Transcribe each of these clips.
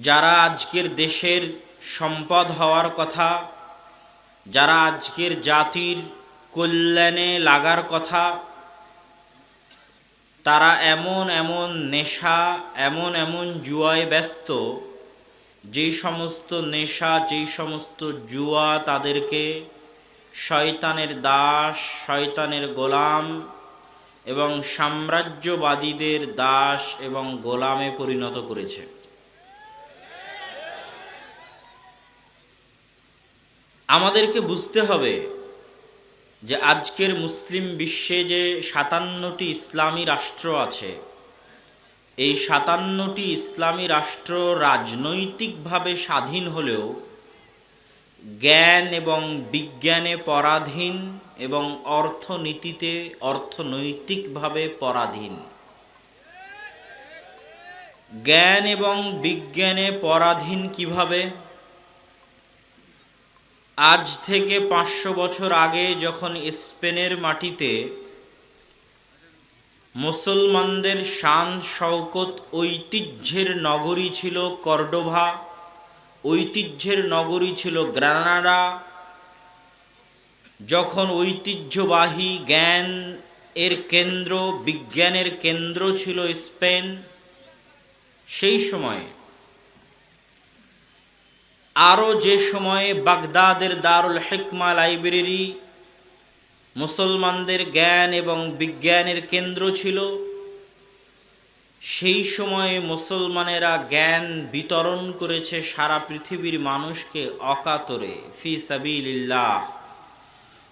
যারা আজকের দেশের সম্পদ হওয়ার কথা, যারা আজকের জাতির কল্যাণে লাগার কথা, তারা এমন এমন নেশা, এমন এমন জুয়ায় ব্যস্ত যেই সমস্ত নেশা যেই সমস্ত জুয়া তাদেরকে শয়তানের দাস, শয়তানের গোলাম এবং সাম্রাজ্যবাদীদের দাস এবং গোলামে পরিণত করেছে। আমাদেরকে বুঝতে হবে যে আজকের মুসলিম বিশ্বে যে সাতান্নটি ইসলামী রাষ্ট্র আছে, এই সাতান্নটি ইসলামী রাষ্ট্র রাজনৈতিকভাবে স্বাধীন হলেও জ্ঞান এবং বিজ্ঞানে পরাধীন এবং অর্থনীতিতে অর্থনৈতিকভাবে পরাধীন। জ্ঞান এবং বিজ্ঞানে পরাধীন কীভাবে? আজ থেকে পাঁচশো বছর আগে যখন স্পেনের মাটিতে মুসলমানদের শান শওকত ঐতিহ্যের নগরী ছিল কর্ডোভা, ঐতিহ্যের নগরী ছিল গ্রানাডা, যখন ঐতিহ্যবাহী জ্ঞান এর কেন্দ্র, বিজ্ঞানের কেন্দ্র ছিল স্পেন, সেই সময়ে আরও যে সময়ে বাগদাদের দারুল হেকমা লাইব্রেরি মুসলমানদের জ্ঞান এবং বিজ্ঞানের কেন্দ্র ছিল, সেই সময়ে মুসলমানেরা জ্ঞান বিতরণ করেছে সারা পৃথিবীর মানুষকে অকাতরে, ফি সাবিল্লাহ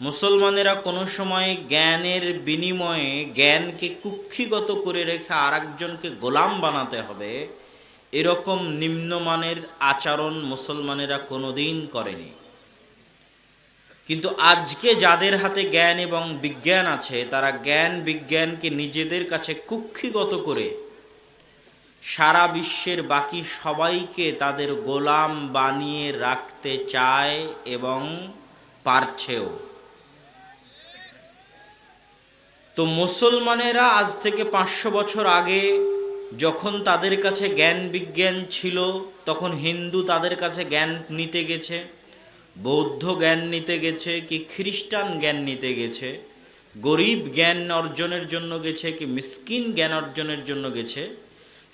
মুসলমানেরা কোনো সময় জ্ঞানের বিনিময়ে জ্ঞানকে কুক্ষিগত করে রেখে আরেকজনকে গোলাম বানাতে হবে। এরকম নিম্নমানের আচরণ মুসলমানেরা কোনোদিন করেনি। কিন্তু আজকে যাদের হাতে জ্ঞান এবং বিজ্ঞান আছে, তারা জ্ঞান বিজ্ঞানকে নিজেদের কাছে কুক্ষিগত করে সারা বিশ্বের বাকি সবাইকে তাদের গোলাম বানিয়ে রাখতে চায় এবং পারছেও। তো মুসলমানেরা আজ থেকে পাঁচশো বছর আগে যখন তাদের কাছে জ্ঞান বিজ্ঞান ছিল, তখন হিন্দু তাদের কাছে জ্ঞান নিতে গেছে, বৌদ্ধ জ্ঞান নিতে গেছে, কি খ্রিস্টান জ্ঞান নিতে গেছে, গরিব জ্ঞান অর্জনের জন্য গেছে, কি মিসকিন জ্ঞান অর্জনের জন্য গেছে,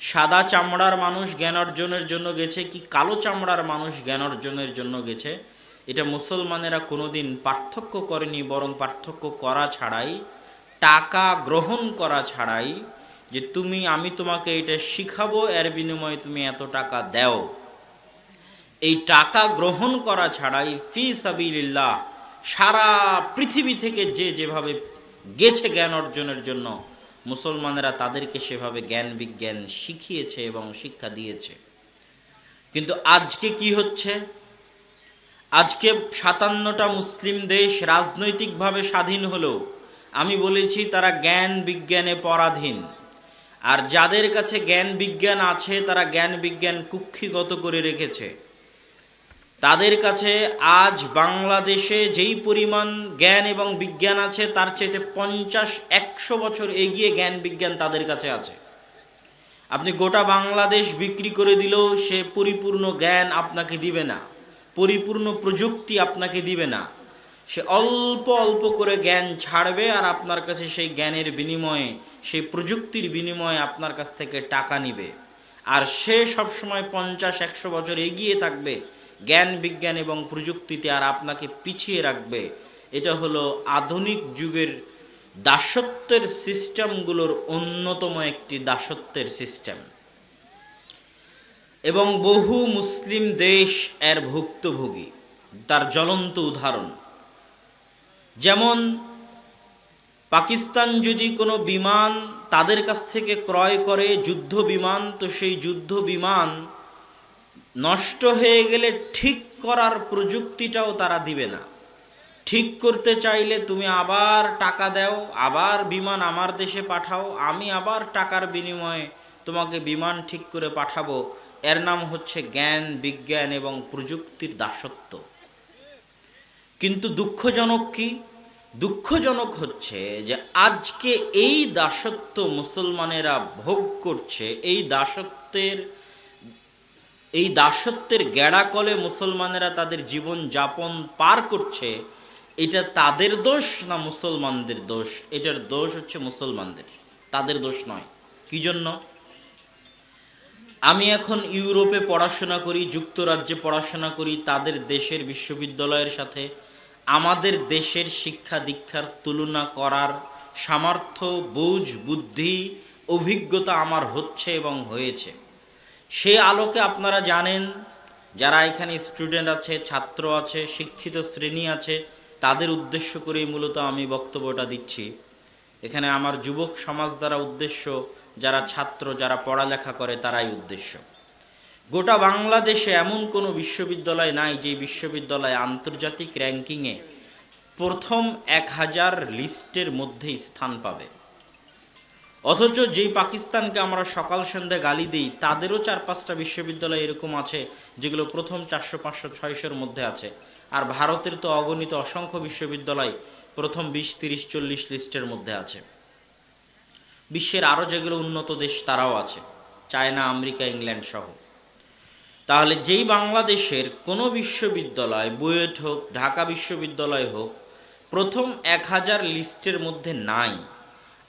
সাদা চামড়ার মানুষ জ্ঞান অর্জনের জন্য গেছে, কি কালো চামড়ার মানুষ জ্ঞান অর্জনের জন্য গেছে, এটা মুসলমানেরা কোনোদিন পার্থক্য করেনি, বরং পার্থক্য করা ছাড়াই, টাকা গ্রহণ করা ছাড়াই যে তুমি, আমি তোমাকে এটা শিখাবো, এর বিনিময়ে তুমি এত টাকা দাও। এই টাকা গ্রহণ করা ছাড়াই ফি সাবিল্লাহ সারা পৃথিবী থেকে যে যেভাবে গেছে জ্ঞান অর্জনের জন্য, মুসলমানেরা তাদেরকে সেভাবে জ্ঞান বিজ্ঞান শিখিয়েছে এবং শিক্ষা দিয়েছে। কিন্তু আজকে কি হচ্ছে? আজকে সাতান্নটা মুসলিম দেশ রাজনৈতিকভাবে স্বাধীন হলেও আমি বলেছি, তারা জ্ঞান বিজ্ঞানে পরাধীন। আর যাদের কাছে জ্ঞান বিজ্ঞান আছে, তারা জ্ঞান বিজ্ঞান কুক্ষিগত করে রেখেছে। তাদের কাছে আজ বাংলাদেশে যেই পরিমাণ জ্ঞান এবং বিজ্ঞান আছে, তার চাইতে পঞ্চাশ, একশো বছর এগিয়ে জ্ঞান বিজ্ঞান তাদের কাছে আছে। আপনি গোটা বাংলাদেশ বিক্রি করে দিলেও সে পরিপূর্ণ জ্ঞান আপনাকে দিবে না। পরিপূর্ণ প্রযুক্তি আপনাকে দিবে না। সে অল্প অল্প করে জ্ঞান ছাড়বে আর আপনার কাছে সেই জ্ঞানের বিনিময়ে, সেই প্রযুক্তির বিনিময়ে আপনার কাছ থেকে টাকা নিবে। আর সে সবসময় পঞ্চাশ, একশো বছর এগিয়ে থাকবে, জ্ঞান, বিজ্ঞান এবং প্রযুক্তিতে আর আপনাকে পিছিয়ে রাখবে। এটা হলো আধুনিক যুগের দাসত্বের সিস্টেমগুলোর অন্যতম একটি দাসত্বের সিস্টেম। এবং বহু মুসলিম দেশ এর ভুক্তভোগী, তার জ্বলন্ত উদাহরণ। যেমন পাকিস্তান যদি কোনো বিমান তাদের কাছ থেকে ক্রয় করে যুদ্ধ বিমান, তো সেই যুদ্ধ বিমান নষ্ট হয়ে গেলে ঠিক করার প্রযুক্তিটাও তারা দিবে না। ঠিক করতে চাইলে তুমি আবার টাকা দাও, আবার বিমান আমার দেশে পাঠাও, আমি আবার টাকার বিনিময়ে তোমাকে বিমান ঠিক করে পাঠাবো। এর নাম হচ্ছে জ্ঞান, বিজ্ঞান এবং প্রযুক্তির দাসত্ব। কিন্তু দুঃখজনক কি? দুঃখজনক হচ্ছে যে আজকে এই দাসত্ব মুসলমানেরা ভোগ করছে, এই দাসত্বের এই দাসত্বের গেড়াকলে মুসলমানেরা তাদের জীবন যাপন পার করছে, এটা তাদের দোষ না মুসলমানদের দোষ? এটার দোষ হচ্ছে মুসলমানদের। তাদের দোষ নয়। কি জন্য? আমি এখন ইউরোপে পড়াশোনা করি, যুক্তরাজ্যে পড়াশোনা করি, তাদের দেশের বিশ্ববিদ্যালয়ের সাথে আমাদের দেশের শিক্ষা দীক্ষার তুলনা করার সামর্থ্য, বুঝ, বুদ্ধি, অভিজ্ঞতা আমার হচ্ছে এবং হয়েছে। সে আলোকে আপনারা জানেন, যারা এখানে স্টুডেন্ট আছে, ছাত্র আছে, শিক্ষিত শ্রেণি আছে, তাদের উদ্দেশ্য করেই মূলত আমি বক্তব্যটা দিচ্ছি। এখানে আমার যুবক সমাজ দ্বারা উদ্দেশ্য, যারা ছাত্র, যারা পড়ালেখা করে, তারাই উদ্দেশ্য। গোটা বাংলাদেশে এমন কোনো বিশ্ববিদ্যালয় নাই যে বিশ্ববিদ্যালয় আন্তর্জাতিক র্যাঙ্কিংয়ে প্রথম এক হাজার লিস্টের মধ্যে স্থান পাবে। অথচ যেই পাকিস্তানকে আমরা সকাল সন্ধ্যা গালি দিই, তাদেরও চার পাঁচটা বিশ্ববিদ্যালয় এরকম আছে যেগুলো প্রথম চারশো, পাঁচশো, ছয়শোর মধ্যে আছে। আর ভারতের তো অগণিত অসংখ্য বিশ্ববিদ্যালয় প্রথম বিশ, তিরিশ, চল্লিশ লিস্টের মধ্যে আছে। বিশ্বের আরও যেগুলো উন্নত দেশ, তারাও আছে। চায়না, আমেরিকা, ইংল্যান্ড সহ। তাহলে যেই বাংলাদেশের কোনো বিশ্ববিদ্যালয়, বুয়েট হোক, ঢাকা বিশ্ববিদ্যালয় হোক, প্রথম এক হাজার লিস্টের মধ্যে নাই।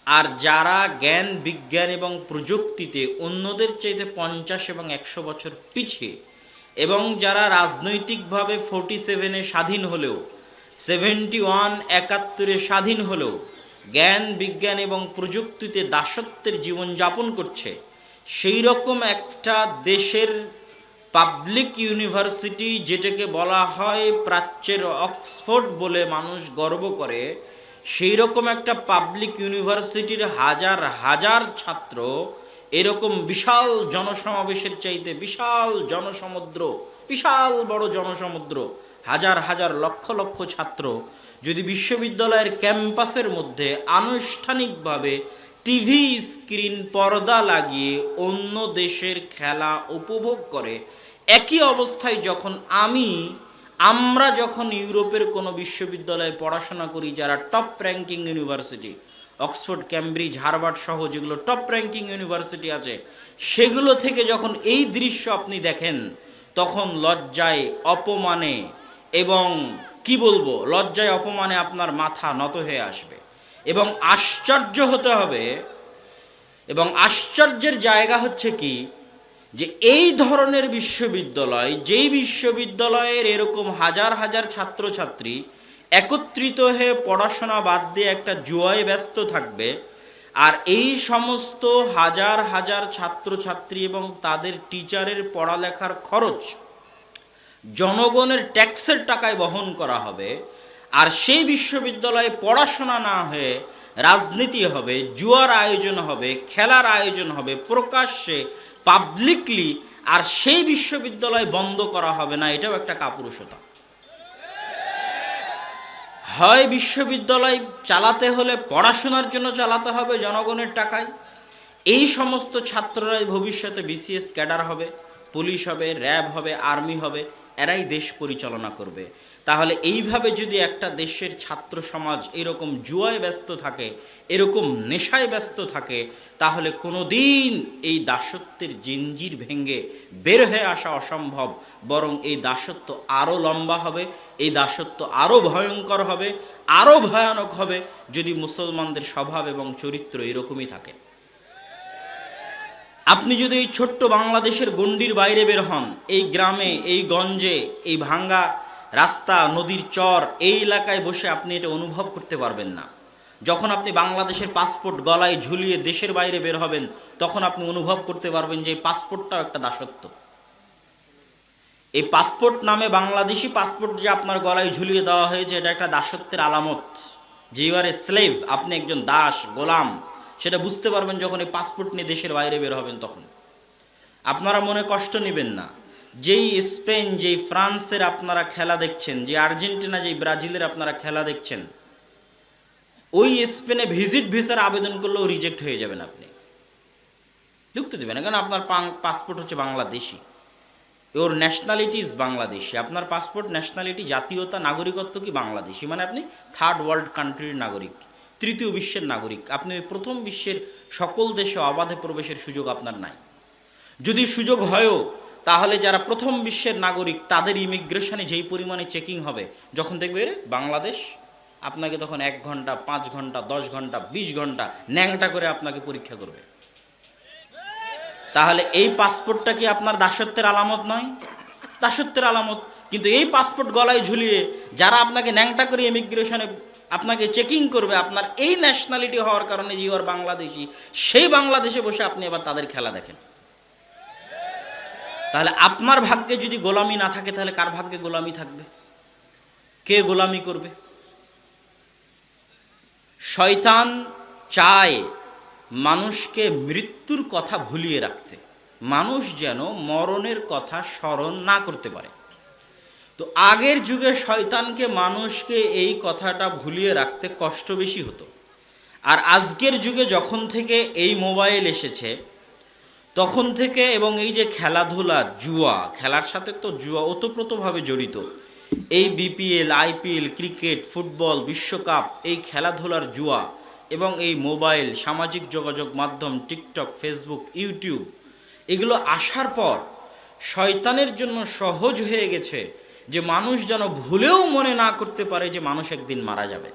আর যারা জ্ঞান, বিজ্ঞান এবং প্রযুক্তিতে অন্যদের চাইতে পঞ্চাশ এবং একশো বছর পিছিয়ে এবং যারা রাজনৈতিকভাবে ফোর্টি সেভেনে স্বাধীন হলেও সেভেন্টি ওয়ান একাত্তরে স্বাধীন হলেও, জ্ঞান, বিজ্ঞান এবং প্রযুক্তিতে দাসত্বের জীবনযাপন করছে সেই রকম একটা দেশের পাবলিক ইউনিভার্সিটি যেটাকে বলা হয় প্রাচ্যের অক্সফোর্ড বলে মানুষ গর্ব করে সেই রকম একটা পাবলিক ইউনিভার্সিটির হাজার হাজার ছাত্র এরকম বিশাল জনসমাবেশের চাইতে বিশাল জনসমুদ্র, বিশাল বড় জনসমুদ্র, হাজার হাজার লক্ষ লক্ষ ছাত্র যদি বিশ্ববিদ্যালয়ের ক্যাম্পাসের মধ্যে আনুষ্ঠানিকভাবে টিভি স্ক্রিন, পর্দা লাগিয়ে অন্য দেশের খেলা উপভোগ করে। একই অবস্থায় যখন আমি, আমরা যখন ইউরোপের কোনো বিশ্ববিদ্যালয়ে পড়াশোনা করি, যারা top ranking university Oxford Cambridge Harvard সহ যেগুলো টপ র্যাঙ্কিং ইউনিভার্সিটি আছে, সেগুলো থেকে যখন এই দৃশ্য আপনি দেখেন, তখন লজ্জায় অপমানে এবং কি বলব, লজ্জায় অপমানে আপনার মাথা নত হয়ে আসবে। এবং আশ্চর্য হতে হবে। এবং আশ্চর্যের জায়গা হচ্ছে কি? যে এই ধরনের বিশ্ববিদ্যালয়, যেই বিশ্ববিদ্যালয়ের এরকম হাজার হাজার ছাত্রছাত্রী একত্রিত হয়ে পড়াশোনা বাদ দিয়ে একটা জুয়ায় ব্যস্ত থাকবে, আর এই সমস্ত হাজার হাজার ছাত্রছাত্রী এবং তাদের টিচারের পড়ালেখার খরচ জনগণের ট্যাক্সের টাকায় বহন করা হবে আর সেই বিশ্ববিদ্যালয়ে পড়াশোনা না হয়ে রাজনীতি হবে, জুয়ার আয়োজন হবে, খেলার আয়োজন হবে, প্রকাশ্যে পাবলিকলি আর সেই বিশ্ববিদ্যালয় বন্ধ করা হবে না, এটাও একটা কাপুরুষতা। হয় বিশ্ববিদ্যালয় চালাতে হলে পড়াশোনার জন্য চালাতে হবে জনগণের টাকায়, এই সমস্ত ছাত্ররাই ভবিষ্যতে বিসিএস ক্যাডার হবে, পুলিশ হবে, র্যাব হবে, আর্মি হবে, এরাই দেশ পরিচালনা করবে। তাহলে এইভাবে যদি একটা দেশের ছাত্র সমাজ এরকম জুয়ায় ব্যস্ত থাকে, এরকম নেশায় ব্যস্ত থাকে, তাহলে কোনো দিন এই দাসত্বের জিঞ্জির ভেঙে বের হয়ে আসা অসম্ভব। বরং এই দাসত্ব আরও লম্বা হবে, এই দাসত্ব আরও ভয়ঙ্কর হবে আরও ভয়ানক হবে যদি মুসলমানদের স্বভাব এবং চরিত্র এরকমই থাকে। আপনি যদি এই ছোট্ট বাংলাদেশের গণ্ডির বাইরে বের হন, এই গ্রামে, এই গঞ্জে, এই ভাঙ্গা রাস্তা, নদীর চর, এই এলাকায় বসে আপনি এটা অনুভব করতে পারবেন না। যখন আপনি বাংলাদেশের পাসপোর্ট গলায় ঝুলিয়ে দেশের বাইরে বের হবেন, তখন আপনি অনুভব করতে পারবেন যে এই পাসপোর্টটাও একটা দাসত্ব। এই পাসপোর্ট নামে বাংলাদেশি পাসপোর্ট যে আপনার গলায় ঝুলিয়ে দেওয়া হয়েছে, এটা একটা দাসত্বের আলামত। যে ইউআর এ স্লেভ আপনি একজন দাস, গোলাম, সেটা বুঝতে পারবেন যখন এই পাসপোর্ট নিয়ে দেশের বাইরে বের হবেন তখন। আপনারা মনে কষ্ট নেবেন না। যেই স্পেন, যেই ফ্রান্সের আপনারা খেলা দেখছেন, যে আর্জেন্টিনা, যেই ব্রাজিলের আপনারা খেলা দেখছেন, ওই স্পেনে ভিজিট ভিসার আবেদন করলেও রিজেক্ট হয়ে যাবেন আপনি। ঢুকতে দেবেন না, কারণ আপনার পাসপোর্ট হচ্ছে বাংলাদেশি। ওর ন্যাশনালিটি ইজ বাংলাদেশি। আপনার পাসপোর্ট ন্যাশনালিটি জাতীয়তা, নাগরিকত্ব কি বাংলাদেশি? মানে আপনি থার্ড ওয়ার্ল্ড কান্ট্রির নাগরিক, তৃতীয় বিশ্বের নাগরিক। আপনি ওই প্রথম বিশ্বের সকল দেশে অবাধে প্রবেশের সুযোগ আপনার নাই। যদি সুযোগ হয়ও তাহলে যারা প্রথম বিশ্বের নাগরিক, তাদের ইমিগ্রেশনে যেই পরিমাণে চেকিং হবে, যখন দেখবে বাংলাদেশ আপনাকে তখন এক ঘণ্টা, পাঁচ ঘণ্টা, দশ ঘণ্টা, বিশ ঘণ্টা ন্যাংটা করে আপনাকে পরীক্ষা করবে। তাহলে এই পাসপোর্টটা কি আপনার দাসত্বের আলামত নয়? দাসত্বের আলামত, কিন্তু এই পাসপোর্ট গলায় ঝুলিয়ে যারা আপনাকে ন্যাংটা করে ইমিগ্রেশনে আপনাকে চেকিং করবে, আপনার এই ন্যাশনালিটি হওয়ার কারণে যে আর বাংলাদেশি, সেই বাংলাদেশে বসে আপনি এবার তাদের খেলা দেখেন। তাহলে আপনার ভাগ্যে যদি গোলামি না থাকে, তাহলে কার ভাগ্যে গোলামি থাকবে? কে গোলামি করবে? শয়তান চায় মানুষকে মৃত্যুর কথা ভুলিয়ে রাখতে। মানুষ যেন মরণের কথা স্মরণ না করতে পারে। তো আগের যুগে শয়তানকে মানুষকে এই কথাটা ভুলিয়ে রাখতে কষ্ট বেশি হতো। আর আজকের যুগে যখন থেকে এই মোবাইল এসেছে তখন থেকে এবং এই যে খেলাধুলা, জুয়া, খেলার সাথে তো জুয়া ওতপ্রোতভাবে জড়িত। এই বিপিএল আইপিএল ক্রিকেট ফুটবল বিশ্বকাপ, এই খেলাধুলার জুয়া এবং এই মোবাইল, সামাজিক যোগাযোগ মাধ্যম, টিকটক, ফেসবুক, ইউটিউব, এগুলো আসার পর শয়তানের জন্য সহজ হয়ে গেছে যে মানুষ যেন ভুলেও মনে না করতে পারে যে মানুষ একদিন মারা যাবে।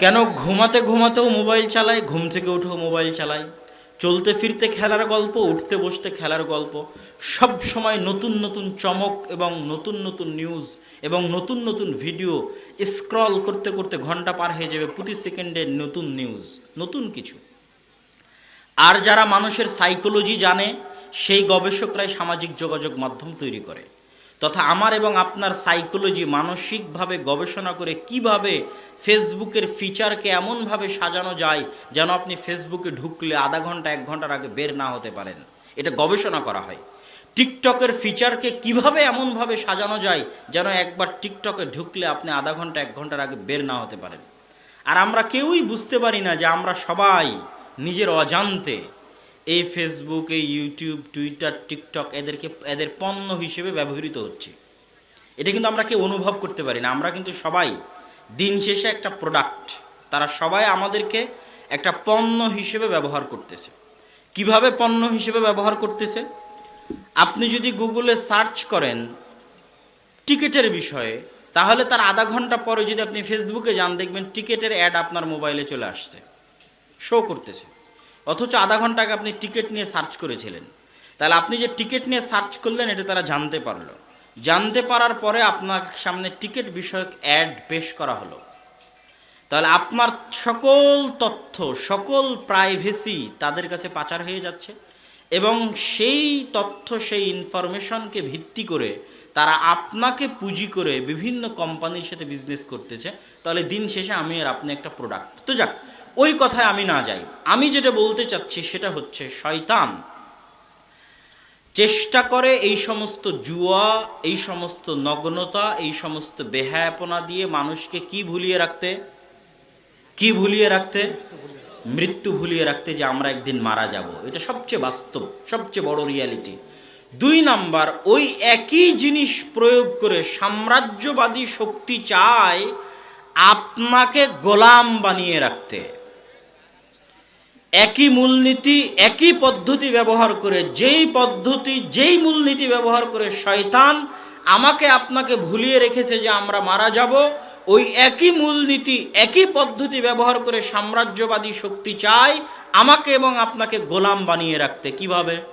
কেন ঘুমাতে ঘুমাতেও মোবাইল চালায়, ঘুম থেকে উঠেও মোবাইল চালায়? চলতে ফিরতে খেলার গল্প, উঠতে বসতে খেলার গল্প, সব সময় নতুন নতুন চমক এবং নতুন নতুন নিউজ এবং নতুন নতুন ভিডিও স্ক্রল করতে করতে ঘণ্টা পার হয়ে যাবে প্রতি সেকেন্ডে নতুন নিউজ নতুন কিছু। আর যারা মানুষের সাইকোলজি জানে, সেই গবেষকরাই সামাজিক যোগাযোগ মাধ্যম তৈরি করে। তথা আমার এবং আপনার সাইকোলজি মানসিকভাবে গবেষণা করে কীভাবে ফেসবুকের ফিচারকে এমনভাবে সাজানো যায় যেন আপনি ফেসবুকে ঢুকলে আধা ঘণ্টা, এক ঘণ্টার আগে বের না হতে পারেন। এটা গবেষণা করা হয়। টিকটকের ফিচারকে কীভাবে এমনভাবে সাজানো যায় যেন একবার টিকটকে ঢুকলে আপনি আধা ঘণ্টা, এক ঘণ্টার আগে বের না হতে পারেন। আর আমরা কেউই বুঝতে পারি না যে আমরা সবাই নিজের অজান্তে এই ফেসবুক ইউটিউব টুইটার টিকটক এদেরকে, এদের পণ্য হিসেবে ব্যবহৃত হচ্ছে। এটা কিন্তু আমরা কেউ অনুভব করতে পারি না। আমরা কিন্তু সবাই দিন শেষে একটা প্রোডাক্ট তারা সবাই আমাদেরকে একটা পণ্য হিসেবে ব্যবহার করতেছে। কীভাবে পণ্য হিসেবে ব্যবহার করতেছে? আপনি যদি গুগলে সার্চ করেন টিকিটের বিষয়ে, তাহলে তার আধা ঘণ্টা পরে যদি আপনি ফেসবুকে যান, দেখবেন টিকিটের অ্যাড আপনার মোবাইলে চলে আসছে। শো করতেছে। অথচ আধা ঘণ্টা আগে আপনি টিকিট নিয়ে সার্চ করেছিলেন। তাহলে আপনি যে টিকিট নিয়ে সার্চ করলেন, এটা তারা জানতে পারল। জানতে পারার পরে আপনার সামনে টিকিট বিষয়ক অ্যাড পেশ করা হলো। তাহলে আপনার সকল তথ্য, সকল প্রাইভেসি তাদের কাছে পাচার হয়ে যাচ্ছে এবং সেই তথ্য, সেই ইনফরমেশনকে ভিত্তি করে তারা আপনাকে পুঁজি করে বিভিন্ন কোম্পানির সাথে বিজনেস করতেছে, তাহলে দিন শেষে আমি আর আপনি একটা প্রোডাক্ট তো যাক, ওই কথায় আমি না যাই। আমি যেটা বলতে চাচ্ছি সেটা হচ্ছে শয়তান চেষ্টা করে এই সমস্ত জুয়া, এই সমস্ত নগ্নতা, এই সমস্ত বেহায়াপনা দিয়ে মানুষকে কি ভুলিয়ে রাখতে? কি ভুলিয়ে রাখতে? মৃত্যু ভুলিয়ে রাখতে যে আমরা একদিন মারা যাব। এটা সবচেয়ে বাস্তব, সবচেয়ে বড় রিয়ালিটি দুই নাম্বার, ওই একই জিনিস প্রয়োগ করে সাম্রাজ্যবাদী শক্তি চায় আপনাকে গোলাম বানিয়ে রাখতে। একই মূলনীতি, একই পদ্ধতি ব্যবহার করে, যেই পদ্ধতি, যেই মূলনীতি ব্যবহার করে শয়তান আমাকে আপনাকে ভুলিয়ে রেখেছে যে আমরা মারা যাব, ওই একই মূলনীতি, একই পদ্ধতি ব্যবহার করে সাম্রাজ্যবাদী শক্তি চায় আমাকে এবং আপনাকে গোলাম বানিয়ে রাখতে। কীভাবে?